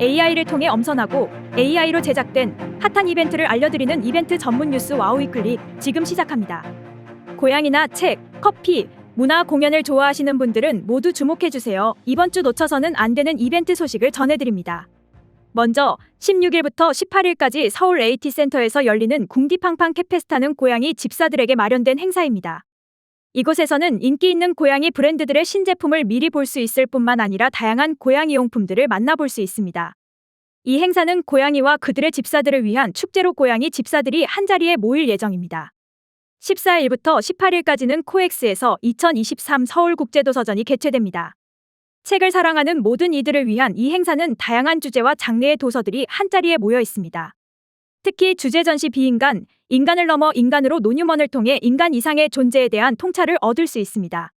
AI를 통해 엄선하고 AI로 제작된 핫한 이벤트를 알려드리는 이벤트 전문 뉴스 와우 위클리 지금 시작합니다. 고양이나 책, 커피, 문화 공연을 좋아하시는 분들은 모두 주목해 주세요. 이번 주 놓쳐서는 안 되는 이벤트 소식을 전해드립니다. 먼저 16일부터 18일까지 서울 AT 센터에서 열리는 궁디팡팡 캐페스타는 고양이 집사들에게 마련된 행사입니다. 이곳에서는 인기 있는 고양이 브랜드들의 신제품을 미리 볼 수 있을 뿐만 아니라 다양한 고양이 용품들을 만나볼 수 있습니다. 이 행사는 고양이와 그들의 집사들을 위한 축제로 고양이 집사들이 한자리에 모일 예정입니다. 14일부터 18일까지는 코엑스에서 2023 서울국제도서전이 개최됩니다. 책을 사랑하는 모든 이들을 위한 이 행사는 다양한 주제와 장르의 도서들이 한자리에 모여 있습니다. 특히 주제 전시 비인간, 인간을 넘어 인간으로 논유먼을 통해 인간 이상의 존재에 대한 통찰을 얻을 수 있습니다.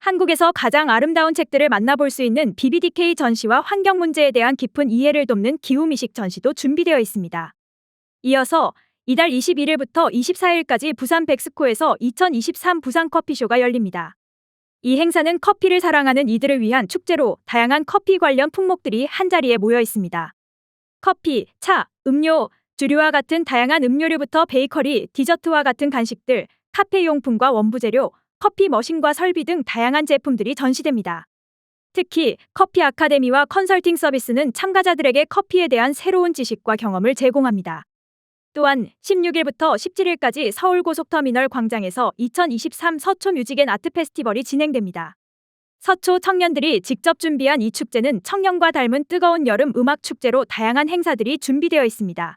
한국에서 가장 아름다운 책들을 만나볼 수 있는 BBDK 전시와 환경 문제에 대한 깊은 이해를 돕는 기후미식 전시도 준비되어 있습니다. 이어서 이달 21일부터 24일까지 부산 백스코에서 2023 부산 커피쇼가 열립니다. 이 행사는 커피를 사랑하는 이들을 위한 축제로 다양한 커피 관련 품목들이 한자리에 모여 있습니다. 커피, 차, 음료, 주류와 같은 다양한 음료류부터 베이커리, 디저트와 같은 간식들, 카페 용품과 원부재료, 커피 머신과 설비 등 다양한 제품들이 전시됩니다. 특히 커피 아카데미와 컨설팅 서비스는 참가자들에게 커피에 대한 새로운 지식과 경험을 제공합니다. 또한 16일부터 17일까지 서울고속터미널 광장에서 2023 서초 뮤직앤 아트 페스티벌이 진행됩니다. 서초 청년들이 직접 준비한 이 축제는 청년과 닮은 뜨거운 여름 음악 축제로 다양한 행사들이 준비되어 있습니다.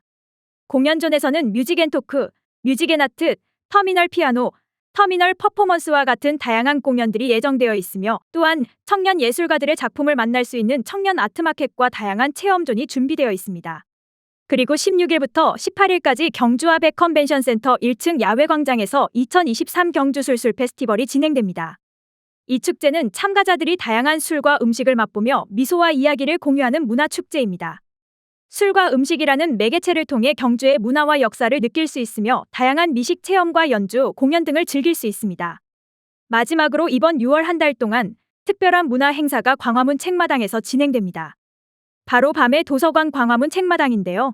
공연존에서는 뮤직 앤 토크, 뮤직 앤 아트, 터미널 피아노, 터미널 퍼포먼스와 같은 다양한 공연들이 예정되어 있으며 또한 청년 예술가들의 작품을 만날 수 있는 청년 아트마켓과 다양한 체험존이 준비되어 있습니다. 그리고 16일부터 18일까지 경주 아베 컨벤션 센터 1층 야외 광장에서 2023 경주 술술 페스티벌이 진행됩니다. 이 축제는 참가자들이 다양한 술과 음식을 맛보며 미소와 이야기를 공유하는 문화 축제입니다. 술과 음식이라는 매개체를 통해 경주의 문화와 역사를 느낄 수 있으며 다양한 미식 체험과 연주, 공연 등을 즐길 수 있습니다. 마지막으로 이번 6월 한 달 동안 특별한 문화 행사가 광화문 책마당에서 진행됩니다. 바로 밤의 도서관 광화문 책마당인데요.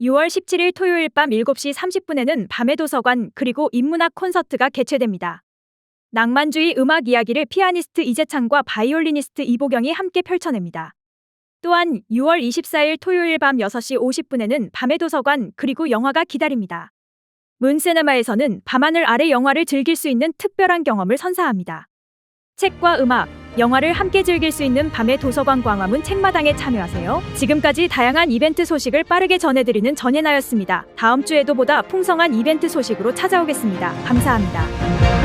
6월 17일 토요일 밤 7시 30분에는 밤의 도서관 그리고 인문학 콘서트가 개최됩니다. 낭만주의 음악 이야기를 피아니스트 이재창과 바이올리니스트 이보경이 함께 펼쳐냅니다. 또한 6월 24일 토요일 밤 6시 50분에는 밤의 도서관 그리고 영화가 기다립니다. 문세네마에서는 밤하늘 아래 영화를 즐길 수 있는 특별한 경험을 선사합니다. 책과 음악, 영화를 함께 즐길 수 있는 밤의 도서관 광화문 책마당에 참여하세요. 지금까지 다양한 이벤트 소식을 빠르게 전해드리는 전예나였습니다. 다음 주에도 보다 풍성한 이벤트 소식으로 찾아오겠습니다. 감사합니다.